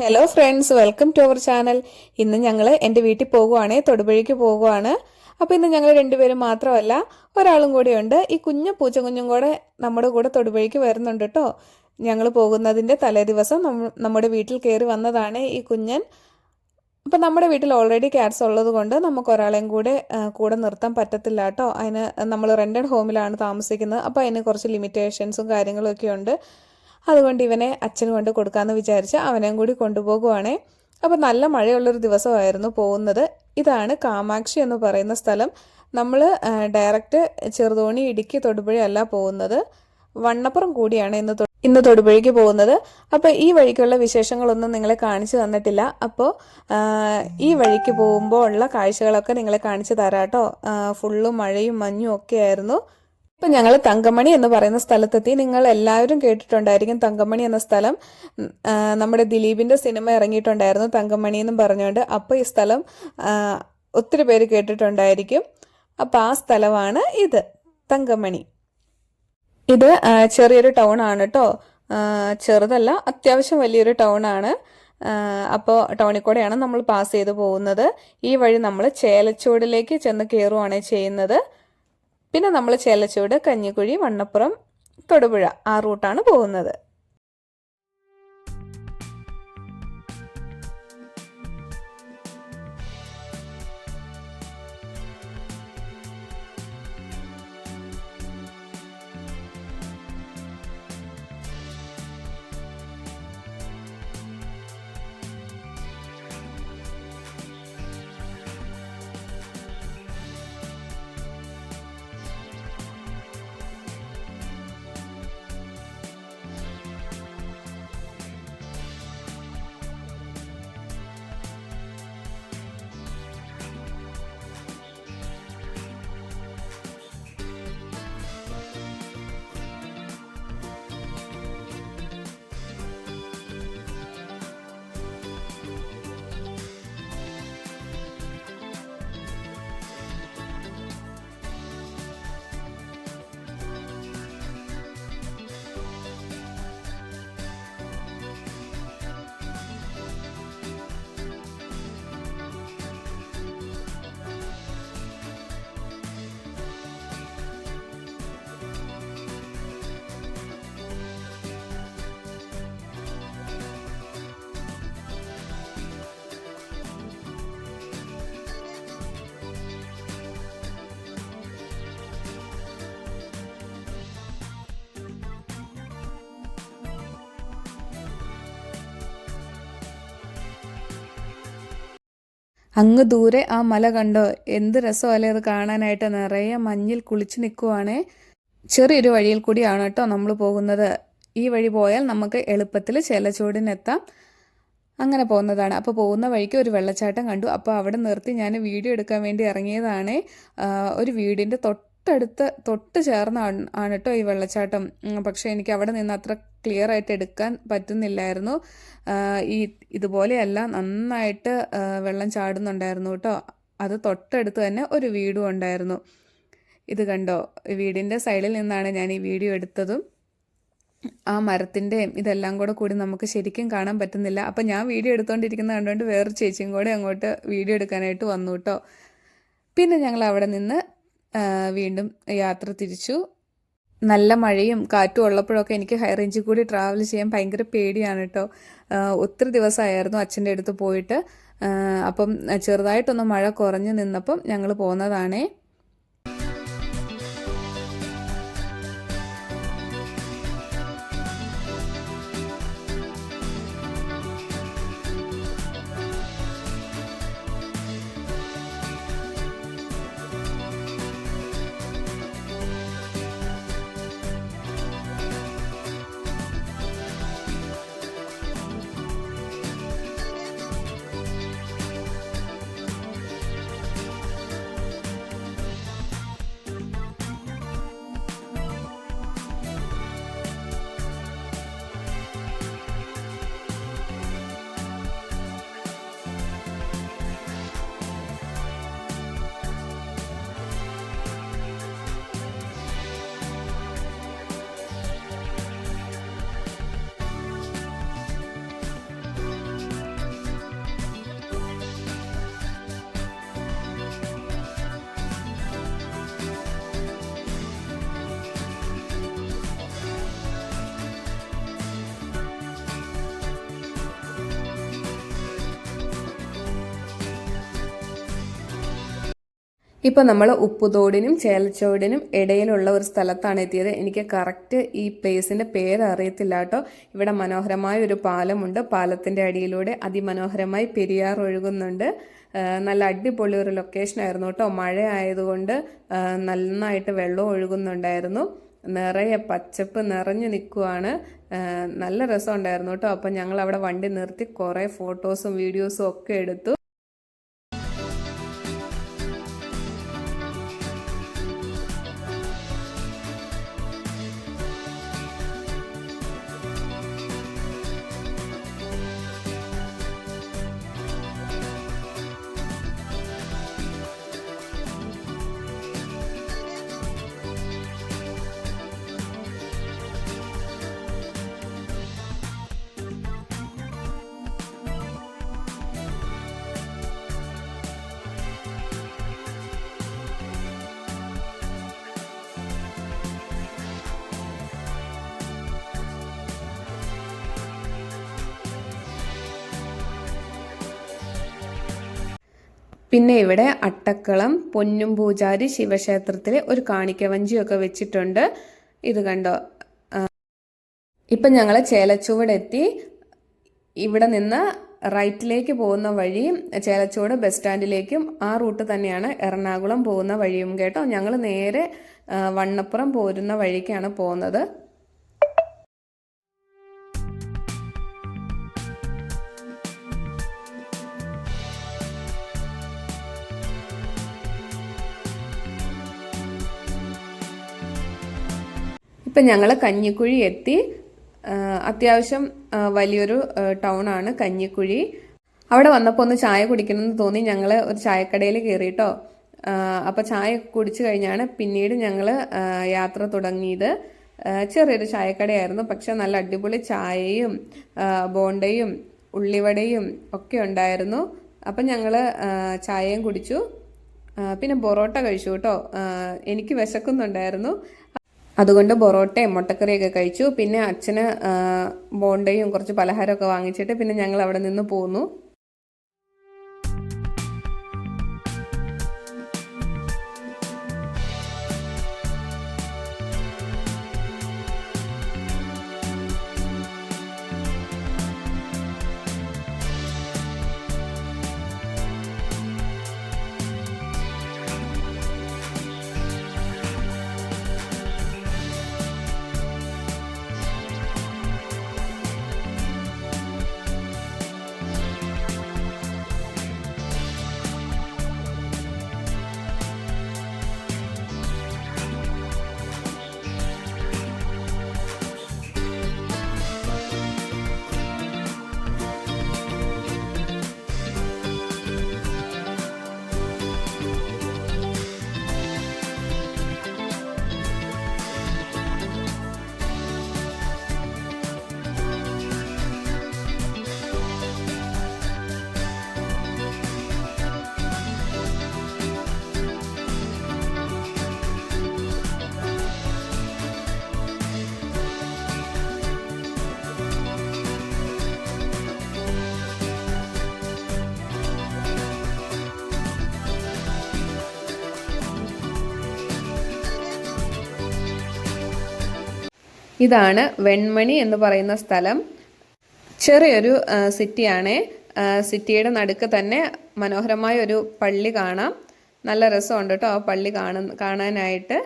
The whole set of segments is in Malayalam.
Hello friends welcome to our channel ഇന്ന് ഞങ്ങൾ എന്റെ വീട്ടിൽ പോകുവാണേ തൊടുപുഴയ്ക്ക് പോകുവാണ്. അപ്പോൾ ഇന്ന് ഞങ്ങൾ രണ്ടുപേരും മാത്രമല്ല ഒരാളും കൂടെയുണ്ട്. ഈ കുഞ്ഞു പൂച്ച കുഞ്ഞും കൂടെ നമ്മുടെ കൂടെ തൊടുപുഴയ്ക്ക് വരുന്നുണ്ട് കേട്ടോ ഞങ്ങൾ പോകുന്നതിന്റെ തലേ ദിവസം നമ്മുടെ വീട്ടിൽ കയറി വന്നതാണ് ഈ കുഞ്ഞൻ. അപ്പോൾ നമ്മുടെ വീട്ടിൽ ഓൾറെഡി ക്യാറ്റ്സ് ഉള്ളത് കൊണ്ട് നമുക്ക് ഒരാളെയും കൂടെ കൂടെ നിർത്താൻ പറ്റത്തില്ല കേട്ടോ അതിന് നമ്മൾ റെന്റഡ് ഹോമിലാണ് താമസിക്കുന്നത്. അപ്പോൾ അതിന് കുറച്ച് ലിമിറ്റേഷൻസും കാര്യങ്ങളൊക്കെ ഉണ്ട്. അതുകൊണ്ട് ഇവനെ അച്ഛന് കൊണ്ട് കൊടുക്കാമെന്ന് വിചാരിച്ച് അവനെയും കൂടി കൊണ്ടുപോകുവാണേ. അപ്പോൾ നല്ല മഴയുള്ളൊരു ദിവസമായിരുന്നു പോകുന്നത്. ഇതാണ് കാമാക്ഷി എന്ന് പറയുന്ന സ്ഥലം. നമ്മൾ ഡയറക്റ്റ് ചെറുതോണി ഇടുക്കി തൊടുപുഴയല്ല പോകുന്നത്. വണ്ണപ്പുറം കൂടിയാണ് ഇന്ന് ഇന്ന് തൊടുപുഴയ്ക്ക് പോകുന്നത്. അപ്പോൾ ഈ വഴിക്കുള്ള വിശേഷങ്ങളൊന്നും നിങ്ങളെ കാണിച്ചു തന്നിട്ടില്ല. അപ്പോൾ ഈ വഴിക്ക് പോകുമ്പോൾ ഉള്ള കാഴ്ചകളൊക്കെ നിങ്ങളെ കാണിച്ചു തരാം കേട്ടോ ഫുള്ളും മഴയും മഞ്ഞും ഒക്കെ ആയിരുന്നു. ഇപ്പം ഞങ്ങൾ തങ്കമണി എന്ന് പറയുന്ന സ്ഥലത്തെത്തി നിങ്ങൾ എല്ലാവരും കേട്ടിട്ടുണ്ടായിരിക്കും തങ്കമണി എന്ന സ്ഥലം. നമ്മുടെ ദിലീപിന്റെ സിനിമ ഇറങ്ങിയിട്ടുണ്ടായിരുന്നു തങ്കമണി എന്നും പറഞ്ഞുകൊണ്ട്. അപ്പോൾ ഈ സ്ഥലം ഒത്തിരി പേര് കേട്ടിട്ടുണ്ടായിരിക്കും. അപ്പോൾ ആ സ്ഥലമാണ് ഇത് തങ്കമണി. ഇത് ചെറിയൊരു ടൗൺ ആണ് കേട്ടോ ചെറുതല്ല അത്യാവശ്യം വലിയൊരു ടൗൺ ആണ്. അപ്പോൾ ടൗണിൽ കൂടെയാണ് നമ്മൾ പാസ് ചെയ്ത് പോകുന്നത്. ഈ വഴി നമ്മൾ ചേലച്ചൂടിലേക്ക് ചെന്ന് കയറുവാണ് ചെയ്യുന്നത്. പിന്നെ നമ്മൾ ചേലച്ചൂട് കഞ്ഞിക്കുഴി വണ്ണപ്പുറം തൊടുപുഴ ആ റൂട്ടാണ് പോകുന്നത്. അങ്ങ് ദൂരെ ആ മല കണ്ടോ? എന്ത് രസമല്ലേ അത് കാണാനായിട്ട്. നിറയെ മഞ്ഞിൽ കുളിച്ച് നിൽക്കുവാണേ ചെറിയൊരു വഴിയിൽ കൂടിയാണ് കേട്ടോ നമ്മൾ പോകുന്നത്. ഈ വഴി പോയാൽ നമുക്ക് എളുപ്പത്തിൽ ചെലച്ചൂടിനെത്താം അങ്ങനെ പോകുന്നതാണ്. അപ്പോൾ പോകുന്ന വഴിക്ക് ഒരു വെള്ളച്ചാട്ടം കണ്ടു. അപ്പോൾ അവിടെ നിർത്തി ഞാൻ വീഡിയോ എടുക്കാൻ വേണ്ടി ഇറങ്ങിയതാണ്. ഒരു വീടിന്റെ തൊട്ടടുത്ത് തൊട്ട് ചേർന്ന ആണ് കേട്ടോ ഈ വെള്ളച്ചാട്ടം. പക്ഷേ എനിക്ക് അവിടെ നിന്ന് അത്ര ക്ലിയർ ആയിട്ട് എടുക്കാൻ പറ്റുന്നില്ലായിരുന്നു. ഈ ഇതുപോലെയല്ല നന്നായിട്ട് വെള്ളം ചാടുന്നുണ്ടായിരുന്നു കേട്ടോ. അത് തൊട്ടടുത്ത് തന്നെ ഒരു വീടും ഉണ്ടായിരുന്നു. ഇത് കണ്ടോ? വീടിന്റെ സൈഡിൽ നിന്നാണ് ഞാൻ ഈ വീഡിയോ എടുത്തതും. ആ മരത്തിന്റെയും ഇതെല്ലാം കൂടെ കൂടി നമുക്ക് ശരിക്കും കാണാൻ പറ്റുന്നില്ല. അപ്പം ഞാൻ വീഡിയോ എടുത്തുകൊണ്ടിരിക്കുന്ന കണ്ടുകൊണ്ട് വേറൊരു ചേച്ചിയും കൂടെ അങ്ങോട്ട് വീഡിയോ എടുക്കാനായിട്ട് വന്നു കേട്ടോ. പിന്നെ ഞങ്ങൾ അവിടെ നിന്ന് വീണ്ടും യാത്ര തിരിച്ചു. നല്ല മഴയും കാറ്റും ഉള്ളപ്പോഴൊക്കെ എനിക്ക് ഹൈ റേഞ്ചിൽ കൂടി ട്രാവൽ ചെയ്യാൻ ഭയങ്കര പേടിയാണ് കേട്ടോ ഒത്തിരി ദിവസമായിരുന്നു അച്ഛന്റെ അടുത്ത് പോയിട്ട്. അപ്പം ചെറുതായിട്ടൊന്ന് മഴ കുറഞ്ഞു നിന്നപ്പം ഞങ്ങൾ പോകുന്നതാണേ ഇപ്പം നമ്മൾ ഉപ്പുതോടിനും ചേലച്ചോടിനും ഇടയിലുള്ള ഒരു സ്ഥലത്താണ് എത്തിയത്. എനിക്ക് കറക്റ്റ് ഈ പ്ലേസിന്റെ പേര് അറിയത്തില്ല കേട്ടോ. ഇവിടെ മനോഹരമായ ഒരു പാലമുണ്ട്. പാലത്തിന്റെ അടിയിലൂടെ അതിമനോഹരമായി പെരിയാർ ഒഴുകുന്നുണ്ട്. നല്ല അടിപൊളി ഒരു ലൊക്കേഷൻ ആയിരുന്നു കേട്ടോ. മഴ ആയതുകൊണ്ട് നന്നായിട്ട് വെള്ളം ഒഴുകുന്നുണ്ടായിരുന്നു. നിറയെ പച്ചപ്പ് നിറഞ്ഞു നിൽക്കുവാണ്. നല്ല രസമുണ്ടായിരുന്നു കേട്ടോ. അപ്പം ഞങ്ങൾ അവിടെ വണ്ടി നിർത്തി കുറേ ഫോട്ടോസും വീഡിയോസും ഒക്കെ എടുത്തു. പിന്നെ ഇവിടെ അട്ടക്കളം പൊന്നും പൂജാരി ശിവക്ഷേത്രത്തിലെ ഒരു കാണിക്കവഞ്ചിയൊക്കെ വെച്ചിട്ടുണ്ട്. ഇത് കണ്ടോ? ഇപ്പം ഞങ്ങൾ ചേലച്ചുവടെത്തി. ഇവിടെ നിന്ന് റൈറ്റിലേക്ക് പോകുന്ന വഴിയും ചേലച്ചുവട് ബസ് സ്റ്റാൻഡിലേക്കും ആ റൂട്ട് തന്നെയാണ് എറണാകുളം പോകുന്ന വഴിയും കേട്ടോ. ഞങ്ങൾ നേരെ വണ്ണപ്പുറം പോരുന്ന വഴിക്കാണ് പോകുന്നത്. ഇപ്പം ഞങ്ങൾ കഞ്ഞിക്കുഴി എത്തി. അത്യാവശ്യം വലിയൊരു ടൗൺ ആണ് കഞ്ഞിക്കുഴി. അവിടെ വന്നപ്പോൾ ഒന്ന് ചായ കുടിക്കണമെന്ന് തോന്നി. ഞങ്ങൾ ഒരു ചായക്കടയിൽ കയറിയിട്ടോ അപ്പോൾ ചായ കുടിച്ചു കഴിഞ്ഞാണ് പിന്നീട് ഞങ്ങൾ യാത്ര തുടങ്ങിയത്. ചെറിയൊരു ചായക്കടയായിരുന്നു. പക്ഷെ നല്ല അടിപൊളി ചായയും ബോണ്ടയും ഉള്ളിവടയും ഒക്കെ ഉണ്ടായിരുന്നു. അപ്പം ഞങ്ങൾ ചായയും കുടിച്ചു. പിന്നെ പൊറോട്ട കഴിച്ചു കേട്ടോ. എനിക്ക് വിശക്കുന്നുണ്ടായിരുന്നു. അതുകൊണ്ട് പൊറോട്ടയും മുട്ടക്കറിയൊക്കെ കഴിച്ചു. പിന്നെ അച്ഛന് ബോണ്ടയും കുറച്ച് പലഹാരമൊക്കെ വാങ്ങിച്ചിട്ട് പിന്നെ ഞങ്ങൾ അവിടെ നിന്ന് പോന്നു. ഇതാണ് വെൺമണി എന്ന് പറയുന്ന സ്ഥലം. ചെറിയൊരു സിറ്റിയാണ്. സിറ്റിയുടെ നടുക്ക് തന്നെ മനോഹരമായ ഒരു പള്ളി കാണാം. നല്ല രസമുണ്ട് കേട്ടോ ആ പള്ളി കാണാൻ കാണാനായിട്ട്.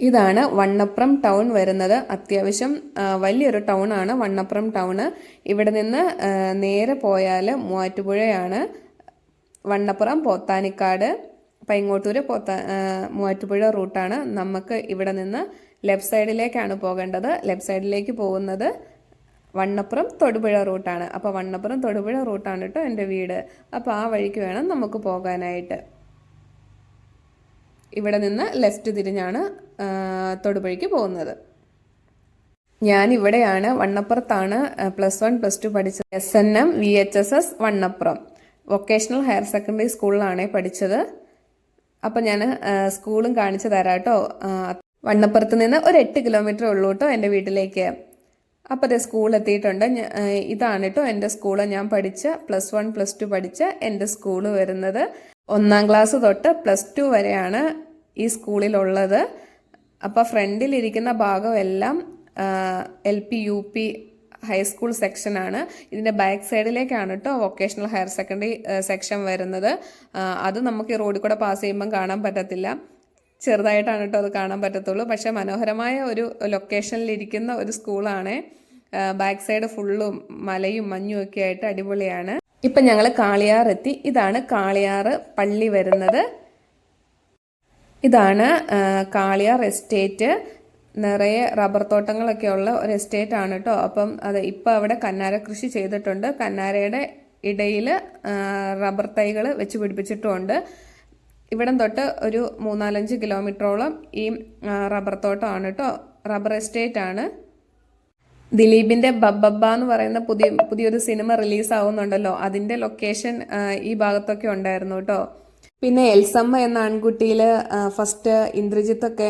ഇതാണ് വണ്ണപ്പുറം ടൗൺ വരുന്നത്. അത്യാവശ്യം വലിയൊരു ടൗൺ ആണ് വണ്ണപ്പുറം ടൗൺ ഇവിടെ നിന്ന് നേരെ പോയാൽ മൂവാറ്റുപുഴയാണ്. വണ്ണപ്പുറം പോത്താനിക്കാട് പൈങ്ങോട്ടൂര് പോത്ത മൂവാറ്റുപുഴ റൂട്ടാണ്. നമുക്ക് ഇവിടെ നിന്ന് ലെഫ്റ്റ് സൈഡിലേക്കാണ് പോകേണ്ടത്. ലെഫ്റ്റ് സൈഡിലേക്ക് പോകുന്നത് വണ്ണപ്പുറം തൊടുപുഴ റൂട്ടാണ്. അപ്പോൾ വണ്ണപ്പുറം തൊടുപുഴ റൂട്ടാണ് കേട്ടോ എന്റെ വീട്. അപ്പോൾ ആ വഴിക്ക് വേണം നമുക്ക് പോകാനായിട്ട്. ഇവിടെ നിന്ന് ലെഫ്റ്റ് തിരിഞ്ഞാണ് തൊടുപുഴയ്ക്ക് പോകുന്നത്. ഞാൻ ഇവിടെയാണ് വണ്ണപ്പുറത്താണ് പ്ലസ് വൺ പ്ലസ് ടു പഠിച്ചത്. S N M V H S S Vannappuram. Vocational higher secondary സ്കൂളിലാണ് പഠിച്ചത്. അപ്പം ഞാൻ സ്കൂളും കാണിച്ചു തരാട്ടോ. വണ്ണപ്പുറത്ത് നിന്ന് ഒരു എട്ട് കിലോമീറ്റർ ഉള്ളൂ കേട്ടോ എന്റെ വീട്ടിലേക്ക്. അപ്പോൾ അതെ സ്കൂൾ എത്തിയിട്ടുണ്ട് ഇതാണ് കേട്ടോ എന്റെ സ്കൂൾ ഞാൻ പഠിച്ച പ്ലസ് വൺ പ്ലസ് ടു പഠിച്ച എന്റെ സ്കൂൾ വരുന്നത് ഒന്നാം ക്ലാസ് തൊട്ട് പ്ലസ് ടു വരെയാണ്. ഈ സ്കൂളിലുള്ളത്. അപ്പോൾ ഫ്രണ്ടിലിരിക്കുന്ന ഭാഗമെല്ലാം L P U P high school സെക്ഷനാണ്. ഇതിന്റെ ബാക്ക് സൈഡിലേക്കാണ് കേട്ടോ വൊക്കേഷണൽ ഹയർ സെക്കൻഡറി സെക്ഷൻ വരുന്നത്. അത് നമുക്ക് ഈ റോഡിൽ കൂടെ പാസ് ചെയ്യുമ്പം കാണാൻ പറ്റത്തില്ല. ചെറുതായിട്ടാണ് കേട്ടോ അത് കാണാൻ പറ്റത്തുള്ളൂ. പക്ഷേ മനോഹരമായ ഒരു ലൊക്കേഷനിലിരിക്കുന്ന ഒരു സ്കൂളാണ്. ബാക്ക് സൈഡ് ഫുള്ളും മലയും മഞ്ഞും ഒക്കെ ആയിട്ട് അടിപൊളിയാണ്. ഇപ്പം ഞങ്ങൾ കാളിയാർ എത്തി ഇതാണ് കാളിയാർ പള്ളി വരുന്നത്. ഇതാണ് കാളിയാർ എസ്റ്റേറ്റ് നിറയെ റബ്ബർ തോട്ടങ്ങളൊക്കെ ഉള്ള ഒരു എസ്റ്റേറ്റ് ആണ് കേട്ടോ അപ്പം അത് ഇപ്പം അവിടെ കന്നാര കൃഷി ചെയ്തിട്ടുണ്ട്. കന്നാരയുടെ ഇടയിൽ റബ്ബർ തൈകൾ വെച്ച് പിടിപ്പിച്ചിട്ടുമുണ്ട് ഇവിടം തൊട്ട് ഒരു മൂന്നാലഞ്ച് കിലോമീറ്ററോളം ഈ റബ്ബർ തോട്ടമാണ് കേട്ടോ റബ്ബർ എസ്റ്റേറ്റ് ആണ്. ദിലീപിന്റെ ബബ്ബബ്ബ എന്ന് പറയുന്ന പുതിയ പുതിയൊരു സിനിമ റിലീസ് ആവുന്നുണ്ടല്ലോ അതിന്റെ ലൊക്കേഷൻ ഈ ഭാഗത്തൊക്കെ ഉണ്ടായിരുന്നു കേട്ടോ പിന്നെ എൽസമ്മ എന്ന ആൺകുട്ടിയിൽ ഫസ്റ്റ് ഇന്ദ്രജിത്തൊക്കെ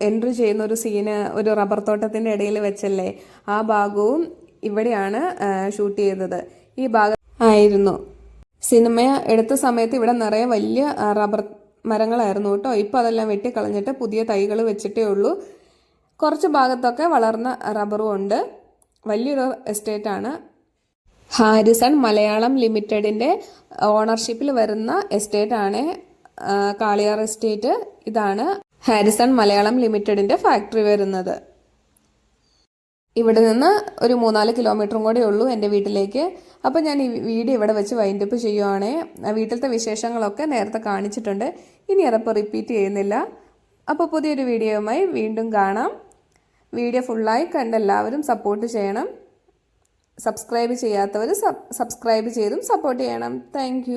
എൻട്രി ചെയ്യുന്ന ഒരു സീന് ഒരു റബ്ബർ തോട്ടത്തിന്റെ ഇടയിൽ വെച്ചല്ലേ? ആ ഭാഗവും ഇവിടെയാണ് ഷൂട്ട് ചെയ്തത്. ഈ ഭാഗം ആയിരുന്നു. സിനിമ എടുത്ത സമയത്ത് ഇവിടെ നിറയെ വലിയ റബ്ബർ മരങ്ങളായിരുന്നു കേട്ടോ. ഇപ്പം അതെല്ലാം വെട്ടിക്കളഞ്ഞിട്ട് പുതിയ തൈകൾ വെച്ചിട്ടേ ഉള്ളൂ. കുറച്ച് ഭാഗത്തൊക്കെ വളർന്ന റബ്ബറും ഉണ്ട്. വലിയൊരു എസ്റ്റേറ്റാണ് ഹാരിസൺ മലയാളം ലിമിറ്റഡിന്റെ ഓണർഷിപ്പിൽ വരുന്ന എസ്റ്റേറ്റ് ആണ് കാളിയാർ എസ്റ്റേറ്റ്. ഇതാണ് ഹാരിസൺ മലയാളം ലിമിറ്റഡിന്റെ ഫാക്ടറി വരുന്നത്. ഇവിടെ നിന്ന് ഒരു മൂന്നാൽ കിലോമീറ്ററും കൂടെ ഉള്ളൂ എന്റെ വീട്ടിലേക്ക്. അപ്പോൾ ഞാൻ ഈ വീഡിയോ ഇവിടെ വെച്ച് വൈൻഡപ്പ് ചെയ്യുവാണേ. വീട്ടിലത്തെ വിശേഷങ്ങളൊക്കെ നേരത്തെ കാണിച്ചിട്ടുണ്ട്. ഇനി അതപ്പോൾ റിപ്പീറ്റ് ചെയ്യുന്നില്ല. അപ്പോൾ പുതിയൊരു വീഡിയോയുമായി വീണ്ടും കാണാം. വീഡിയോ ഫുള്ളായി കണ്ട് എല്ലാവരും സപ്പോർട്ട് ചെയ്യണം. സബ്സ്ക്രൈബ് ചെയ്യാത്തവർ സബ്സ്ക്രൈബ് ചെയ്തും സപ്പോർട്ട് ചെയ്യണം. താങ്ക്